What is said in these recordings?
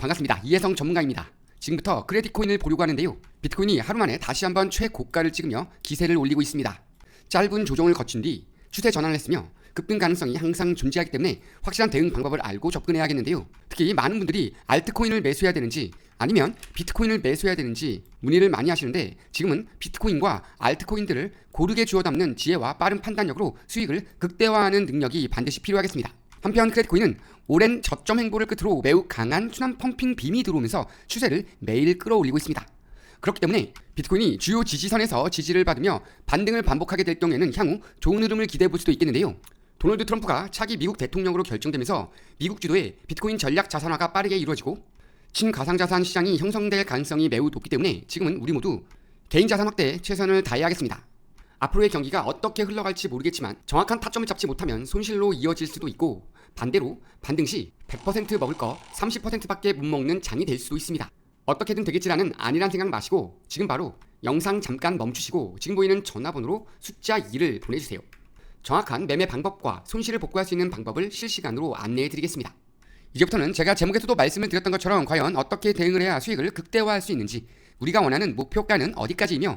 반갑습니다. 이혜성 전문가입니다. 지금부터 크레딧 코인을 보려고 하는데요. 비트코인이 하루 만에 다시 한번 최고가를 찍으며 기세를 올리고 있습니다. 짧은 조정을 거친 뒤 추세 전환을 했으며 급등 가능성이 항상 존재하기 때문에 확실한 대응 방법을 알고 접근해야겠는데요. 특히 많은 분들이 알트코인을 매수해야 되는지 아니면 비트코인을 매수해야 되는지 문의를 많이 하시는데 지금은 비트코인과 알트코인들을 고르게 주워 담는 지혜와 빠른 판단력으로 수익을 극대화하는 능력이 반드시 필요하겠습니다. 한편 크레딧코인은 오랜 저점 행보를 끝으로 매우 강한 순환 펌핑 빔이 들어오면서 추세를 매일 끌어올리고 있습니다. 그렇기 때문에 비트코인이 주요 지지선에서 지지를 받으며 반등을 반복하게 될 경우에는 향후 좋은 흐름을 기대해 볼 수도 있겠는데요. 도널드 트럼프가 차기 미국 대통령으로 결정되면서 미국 주도의 비트코인 전략 자산화가 빠르게 이루어지고 친가상자산 시장이 형성될 가능성이 매우 높기 때문에 지금은 우리 모두 개인 자산 확대에 최선을 다해야겠습니다. 앞으로의 경기가 어떻게 흘러갈지 모르겠지만 정확한 타점을 잡지 못하면 손실로 이어질 수도 있고 반대로 반등 시 100% 먹을 거 30%밖에 못 먹는 장이 될 수도 있습니다. 어떻게든 되겠지라는 아니란 생각 마시고 지금 바로 영상 잠깐 멈추시고 지금 보이는 전화번호로 숫자 2를 보내주세요. 정확한 매매 방법과 손실을 복구할 수 있는 방법을 실시간으로 안내해 드리겠습니다. 이제부터는 제가 제목에서도 말씀을 드렸던 것처럼 과연 어떻게 대응을 해야 수익을 극대화할 수 있는지 우리가 원하는 목표가는 어디까지이며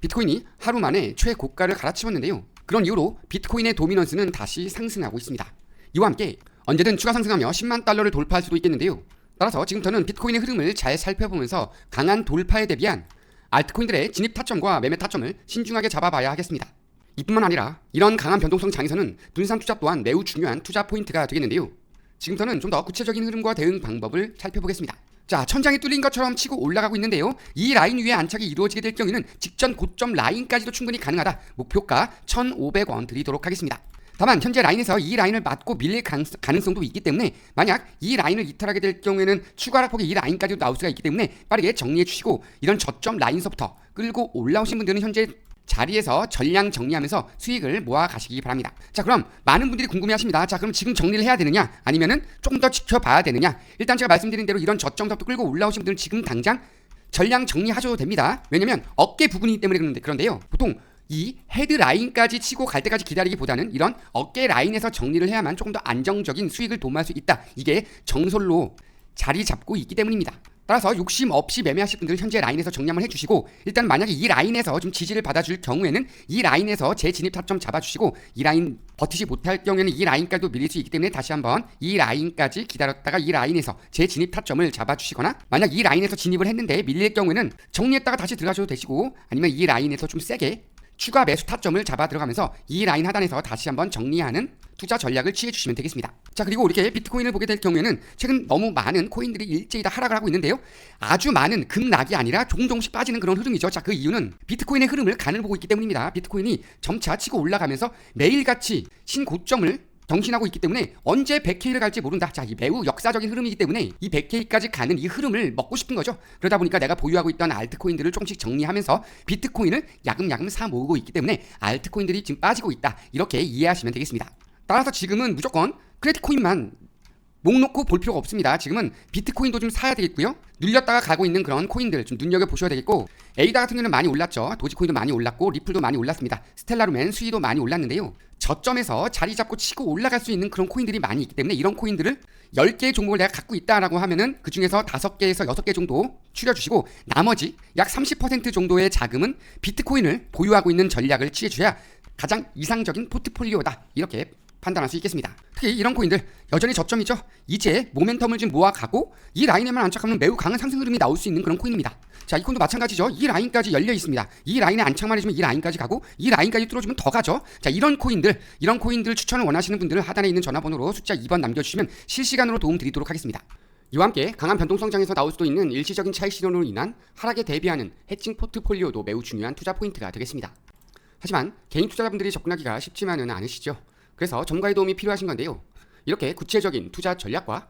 비트코인이 하루 만에 최고가를 갈아치웠는데요. 그런 이유로 비트코인의 도미넌스는 다시 상승하고 있습니다. 이와 함께 언제든 추가 상승하며 10만 달러를 돌파할 수도 있겠는데요. 따라서 지금부터는 비트코인의 흐름을 잘 살펴보면서 강한 돌파에 대비한 알트코인들의 진입 타점과 매매 타점을 신중하게 잡아봐야 하겠습니다. 이뿐만 아니라 이런 강한 변동성 장에서는 분산 투자 또한 매우 중요한 투자 포인트가 되겠는데요. 지금부터는 좀 더 구체적인 흐름과 대응 방법을 살펴보겠습니다. 자, 천장이 뚫린 것처럼 치고 올라가고 있는데요. 이 라인 위에 안착이 이루어지게 될 경우에는 직전 고점 라인까지도 충분히 가능하다. 목표가 1,500원 드리도록 하겠습니다. 다만 현재 라인에서 이 라인을 맞고 밀릴 가능성도 있기 때문에 만약 이 라인을 이탈하게 될 경우에는 추가 하락폭이 이 라인까지도 나올 수가 있기 때문에 빠르게 정리해 주시고 이런 저점 라인서부터 끌고 올라오신 분들은 현재 자리에서 전량 정리하면서 수익을 모아 가시기 바랍니다. 자, 그럼 많은 분들이 궁금해 하십니다. 자, 그럼 지금 정리를 해야 되느냐? 아니면은 조금 더 지켜봐야 되느냐? 일단 제가 말씀드린 대로 이런 저점부터 끌고 올라오신 분들은 지금 당장 전량 정리하셔도 됩니다. 왜냐면 어깨 부분이기 때문에 그런데, 그런데요. 보통 이 헤드 라인까지 치고 갈 때까지 기다리기보다는 이런 어깨 라인에서 정리를 해야만 조금 더 안정적인 수익을 도모할 수 있다. 이게 정설로 자리 잡고 있기 때문입니다. 따라서 욕심 없이 매매하실 분들은 현재 라인에서 정리함을 해주시고 일단 만약에 이 라인에서 좀 지지를 받아줄 경우에는 이 라인에서 재진입 타점 잡아주시고 이 라인 버티지 못할 경우에는 이 라인까지도 밀릴 수 있기 때문에 다시 한번 이 라인까지 기다렸다가 이 라인에서 재진입 타점을 잡아주시거나 만약 이 라인에서 진입을 했는데 밀릴 경우에는 정리했다가 다시 들어가셔도 되시고 아니면 이 라인에서 좀 세게 추가 매수 타점을 잡아 들어가면서 이 라인 하단에서 다시 한번 정리하는 투자 전략을 취해 주시면 되겠습니다. 자, 그리고 이렇게 비트코인을 보게 될 경우에는 최근 너무 많은 코인들이 일제히 다 하락을 하고 있는데요. 아주 많은 급락이 아니라 종종씩 빠지는 그런 흐름이죠. 자, 그 이유는 비트코인의 흐름을 간을 보고 있기 때문입니다. 비트코인이 점차 치고 올라가면서 매일같이 신고점을 정신하고 있기 때문에 언제 100K를 갈지 모른다. 자, 이 매우 역사적인 흐름이기 때문에 이 100K까지 가는 이 흐름을 먹고 싶은 거죠. 그러다 보니까 내가 보유하고 있던 알트코인들을 조금씩 정리하면서 비트코인을 야금야금 사 모으고 있기 때문에 알트코인들이 지금 빠지고 있다. 이렇게 이해하시면 되겠습니다. 따라서 지금은 무조건 크레딧 코인만 목 놓고 볼 필요가 없습니다. 지금은 비트코인도 좀 사야 되겠고요. 눌렸다가 가고 있는 그런 코인들 좀 눈여겨 보셔야 되겠고 에이다 같은 경우는 많이 올랐죠. 도지코인도 많이 올랐고 리플도 많이 올랐습니다. 스텔라루멘 수위도 많이 올랐는데요. 저점에서 자리 잡고 치고 올라갈 수 있는 그런 코인들이 많이 있기 때문에 이런 코인들을 10개의 종목을 내가 갖고 있다라고 하면은 그 중에서 5개에서 6개 정도 추려주시고 나머지 약 30% 정도의 자금은 비트코인을 보유하고 있는 전략을 취해줘야 가장 이상적인 포트폴리오다. 이렇게 판단할 수 있겠습니다. 특히 이런 코인들 여전히 저점이죠. 이제 모멘텀을 좀 모아가고 이 라인에만 안착하면 매우 강한 상승 흐름이 나올 수 있는 그런 코인입니다. 자, 이 코인도 마찬가지죠. 이 라인까지 열려 있습니다. 이 라인에 안착만 해주면 이 라인까지 가고 이 라인까지 뚫어주면 더 가죠. 자, 이런 코인들, 이런 코인들 추천을 원하시는 분들은 하단에 있는 전화번호로 숫자 2번 남겨주시면 실시간으로 도움 드리도록 하겠습니다. 이와 함께 강한 변동성장에서 나올 수도 있는 일시적인 차익 실현으로 인한 하락에 대비하는 해칭 포트폴리오도 매우 중요한 투자 포인트가 되겠습니다. 하지만 개인 투자자분들이 접근하기가 쉽지만은 않으시죠. 그래서 전문가의 도움이 필요하신 건데요. 이렇게 구체적인 투자 전략과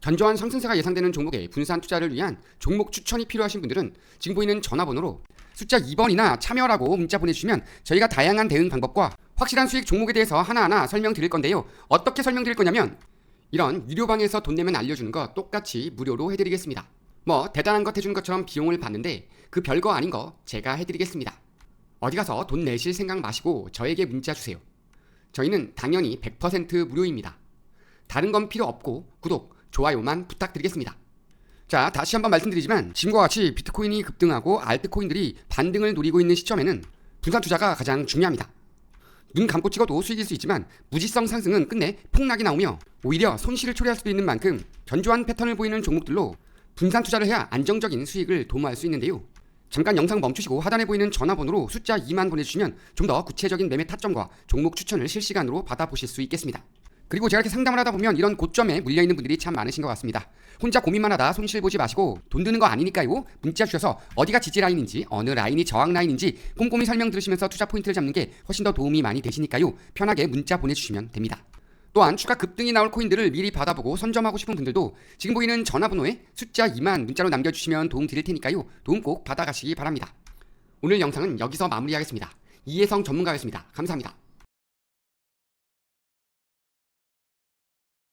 견조한 상승세가 예상되는 종목에 분산 투자를 위한 종목 추천이 필요하신 분들은 지금 보이는 전화번호로 숫자 2번이나 참여라고 문자 보내주시면 저희가 다양한 대응 방법과 확실한 수익 종목에 대해서 하나하나 설명드릴 건데요. 어떻게 설명드릴 거냐면 이런 유료방에서 돈 내면 알려주는 거 똑같이 무료로 해드리겠습니다. 뭐 대단한 것 해주는 것처럼 비용을 받는데 그 별거 아닌 거 제가 해드리겠습니다. 어디 가서 돈 내실 생각 마시고 저에게 문자 주세요. 저희는 당연히 100% 무료입니다. 다른 건 필요 없고 구독, 좋아요만 부탁드리겠습니다. 자, 다시 한번 말씀드리지만 지금과 같이 비트코인이 급등하고 알트코인들이 반등을 노리고 있는 시점에는 분산 투자가 가장 중요합니다. 눈 감고 찍어도 수익일 수 있지만 무지성 상승은 끝내 폭락이 나오며 오히려 손실을 초래할 수도 있는 만큼 견조한 패턴을 보이는 종목들로 분산 투자를 해야 안정적인 수익을 도모할 수 있는데요. 잠깐 영상 멈추시고 하단에 보이는 전화번호로 숫자 2만 보내주시면 좀 더 구체적인 매매 타점과 종목 추천을 실시간으로 받아보실 수 있겠습니다. 그리고 제가 이렇게 상담을 하다 보면 이런 고점에 물려있는 분들이 참 많으신 것 같습니다. 혼자 고민만 하다 손실 보지 마시고 돈 드는 거 아니니까요. 문자 주셔서 어디가 지지 라인인지 어느 라인이 저항 라인인지 꼼꼼히 설명 들으시면서 투자 포인트를 잡는 게 훨씬 더 도움이 많이 되시니까요. 편하게 문자 보내주시면 됩니다. 또한 추가 급등이 나올 코인들을 미리 받아보고 선점하고 싶은 분들도 지금 보이는 전화번호에 숫자 2만 문자로 남겨주시면 도움 드릴 테니까요. 도움 꼭 받아가시기 바랍니다. 오늘 영상은 여기서 마무리하겠습니다. 이혜성 전문가였습니다. 감사합니다.